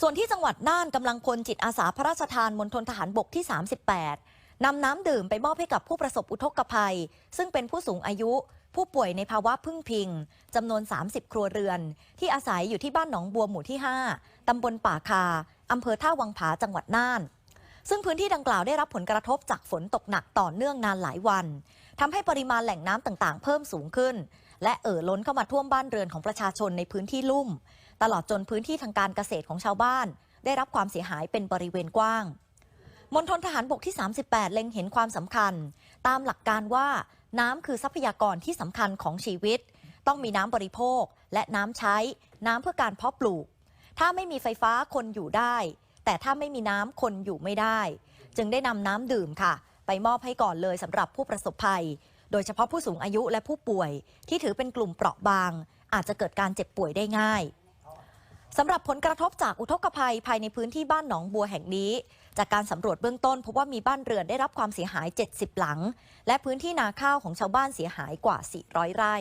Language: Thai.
ส่วนที่จังหวัดน่านกำลังพลจิตอาสาพระราชทานมณฑลทหารบกที่ 38นำน้ำดื่มไปมอบให้กับผู้ประสบอุทกภัย ซึ่งเป็นผู้สูงอายุ ผู้ป่วยในภาวะพึ่งพิงจำนวน 30 ครัวเรือน ที่อาศัยอยู่ที่บ้านหนองบัวหมู่ที่ 5ตำบลป่าคาอำเภอท่าวังผาจังหวัดน่าน ซึ่งพื้นที่ดังกล่าวได้รับผลกระทบจากฝนตกหนักต่อเนื่องนานหลายวันทำให้ปริมาณแหล่งน้ำต่างๆ เพิ่มสูงขึ้น และเอ่อล้นเข้ามาท่วมบ้านเรือนของประชาชนในพื้นที่ลุ่ม ตลอดจนพื้นที่ทางการเกษตรของชาวบ้าน ได้รับความเสียหายเป็นบริเวณกว้างมณฑลทหารบกที่ 38 เล็งเห็นความสำคัญ ตามหลักการว่าน้ำคือทรัพยากรที่สำคัญของชีวิต ต้องมีน้ำบริโภคและน้ำใช้ น้ำเพื่อการเพาะปลูก ถ้าไม่มีไฟฟ้าคนอยู่ได้ แต่ถ้าไม่มีน้ำคนอยู่ไม่ได้ จึงได้นำน้ำดื่มค่ะ ไปมอบให้ก่อนเลยสำหรับผู้ประสบภัย โดยเฉพาะผู้สูงอายุและผู้ป่วย ที่ถือเป็นกลุ่มเปราะบาง อาจจะเกิดการเจ็บป่วยได้ง่าย สำหรับผลกระทบจากอุทกภัยภายในพื้นที่บ้านหนองบัวแห่งนี้ จากการสำรวจเบื้องต้นพบว่ามีบ้านเรือนได้รับความเสียหาย 70 หลัง และพื้นที่นาข้าวของชาวบ้านเสียหายกว่า 400 ไร่